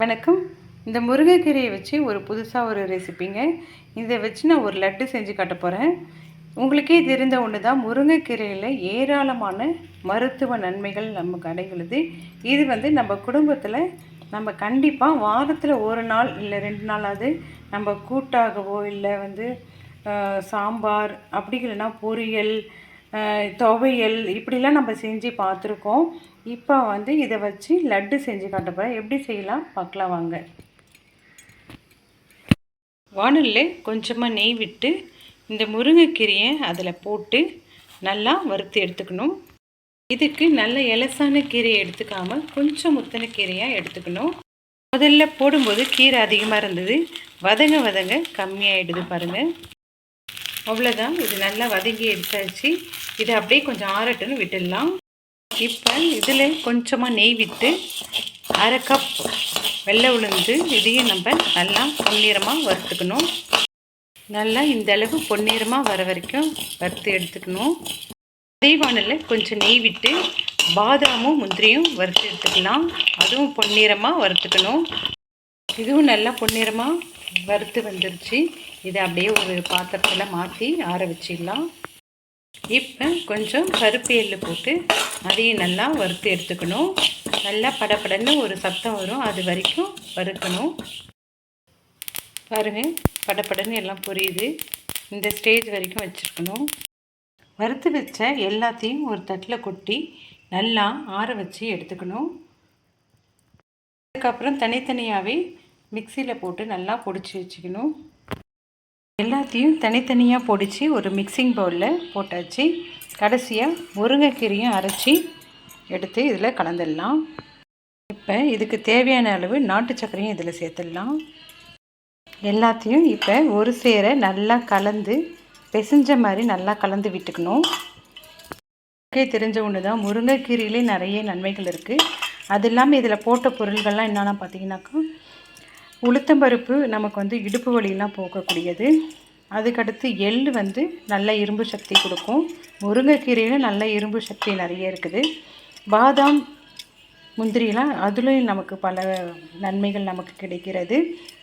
வணக்கம். இந்த முருங்கைக்கீரையை வச்சு ஒரு புதுசாக ஒரு ரெசிபிங்க இதை வச்சு நான் ஒரு லட்டு செஞ்சு காட்ட போகிறேன் உங்களுக்கே தெரிந்த ஒன்று தான் முருங்கைக்கீரையில் ஏராளமான மருத்துவ நன்மைகள் நமக்கு அடைகிறது இது வந்து நம்ம குடும்பத்தில் நம்ம கண்டிப்பாக வாரத்தில் ஒரு நாள் இல்லை ரெண்டு நாளாவது நம்ம கூட்டாகவோ இல்லை வந்து சாம்பார் அப்படி இல்லைன்னா பொரியல் துவையல் இப்படிலாம் நம்ம செஞ்சு பார்த்துருக்கோம். இப்போ வந்து இதை வச்சு லட்டு செஞ்சு காட்ட போகிறேன் எப்படி செய்யலாம்? பார்க்கலாம் வாங்க. வானலில் கொஞ்சமாக நெய் விட்டு இந்த முருங்கைக்கீரையை அதில் போட்டு நல்லா வறுத்து எடுத்துக்கணும். இதுக்கு நல்ல எலசான கீரையை எடுத்துக்காமல் கொஞ்சம் முத்தன கீரையாக எடுத்துக்கணும். முதல்ல போடும்போது கீரை அதிகமாக இருந்தது. வதங்க வதங்க கம்மியாகிடுது பாருங்கள் அவ்வளோதான். இது நல்லா வதங்கி எடுத்தாச்சு. இதை அப்படியே கொஞ்சம் ஆறட்டுன்னு விட்டுடலாம். இப்போ இதில் கொஞ்சமாக நெய் விட்டு அரை கப் வெள்ளை உளுந்து இதையும் நம்ம நல்லா பொன்னிறமாக வறுத்துக்கணும். நல்லா இந்த அளவு பொன்னிறமாக வர வரைக்கும் வறுத்து எடுத்துக்கணும். அதே வானலில் கொஞ்சம் நெய் விட்டு பாதாமும் முந்திரியும் வறுத்து எடுத்துக்கலாம். அதுவும் பொன்னிறமாக வறுத்துக்கணும். இதுவும் நல்லா பொன்னிறமாக வறுத்து வந்துருச்சு. இதை அப்படியே ஒரு பாத்திரத்தில் மாற்றி ஆற வச்சிடலாம். இப்போ கொஞ்சம் கருப்பு எள்ளு போட்டு அதையும் நல்லா வறுத்து எடுத்துக்கணும். நல்லா படபடன்னு ஒரு சத்தம் வரும். அது வரைக்கும் வறுக்கணும். பாருங்கள் படபடன்னு எல்லாம் புரியுது. இந்த ஸ்டேஜ் வரைக்கும் வச்சுருக்கணும். வறுத்து வச்ச எல்லாத்தையும் ஒரு தட்டில் கொட்டி நல்லா ஆற வச்சு எடுத்துக்கணும். அதுக்கப்புறம் தனித்தனியாகவே மிக்சியில் போட்டு நல்லா பொடிச்சு வச்சுக்கணும். எல்லாத்தையும் தனித்தனியாக பொடிச்சு ஒரு மிக்சிங் பவுலில் போட்டாச்சு. கடைசியாக முருங்கைக்கீரையும் அரைச்சி எடுத்து இதில் கலந்துடலாம். இப்போ இதுக்கு தேவையான அளவு நாட்டு சர்க்கரையும் இதில் சேர்த்துடலாம். எல்லாத்தையும் இப்போ ஒரு சேர நல்லா கலந்து பிசைஞ்ச மாதிரி நல்லா கலந்து விட்டுக்கணும். ஓகே தெரிஞ்ச ஒன்று தான் முருங்கைக்கீரையிலே நிறைய நன்மைகள் இருக்குது அது இல்லாமல் இதில் போட்ட பொருள்கள்லாம் என்னென்னா பார்த்தீங்கன்னாக்கா உளுத்தம்பருப்பு நமக்கு வந்து இடுப்பு வலியெல்லாம் போக்கக்கூடியது. அதுக்கடுத்து எள் வந்து நல்ல இரும்பு சக்தி கொடுக்கும். முருங்கைக்கீரையில் நல்ல இரும்பு சக்தி நிறைய இருக்குது. பாதாம் முந்திரிலாம் அதுலேயும் நமக்கு பல நன்மைகள் நமக்கு கிடைக்கிறது.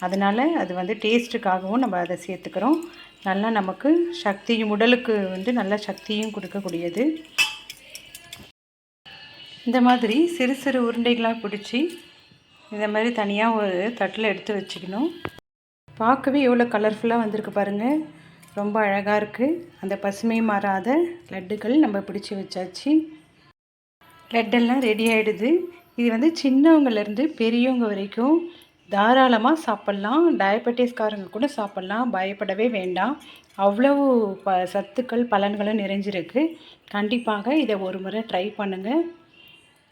அதனால் அது வந்து டேஸ்ட்டுக்காகவும் நம்ம அதை சேர்த்துக்கிறோம். நல்லா நமக்கு சக்தியும் உடலுக்கு வந்து நல்ல சக்தியும் கொடுக்கக்கூடியது. இந்த மாதிரி சிறு சிறு உருண்டைகளாக பிடிச்சி இந்த மாதிரி தனியாக ஒரு தட்டில் எடுத்து வச்சுக்கணும். பார்க்கவே எவ்வளோ கலர்ஃபுல்லாக வந்திருக்கு பாருங்கள் ரொம்ப அழகாக இருக்குது அந்த பசுமை மாறாத லட்டுகள் நம்ம பிடிச்சி வச்சாச்சு. லட்டெல்லாம் ரெடி ஆகிடுது இது வந்து சின்னவங்கலேருந்து பெரியவங்க வரைக்கும் தாராளமாக சாப்பிட்லாம். டயபெட்டிஸ்காரங்க கூட சாப்பிட்லாம். பயப்படவே வேண்டாம். அவ்வளவு ப சத்துக்கள் பலன்களும் நிறைஞ்சிருக்கு. கண்டிப்பாக இதை ஒரு முறை ட்ரை பண்ணுங்கள்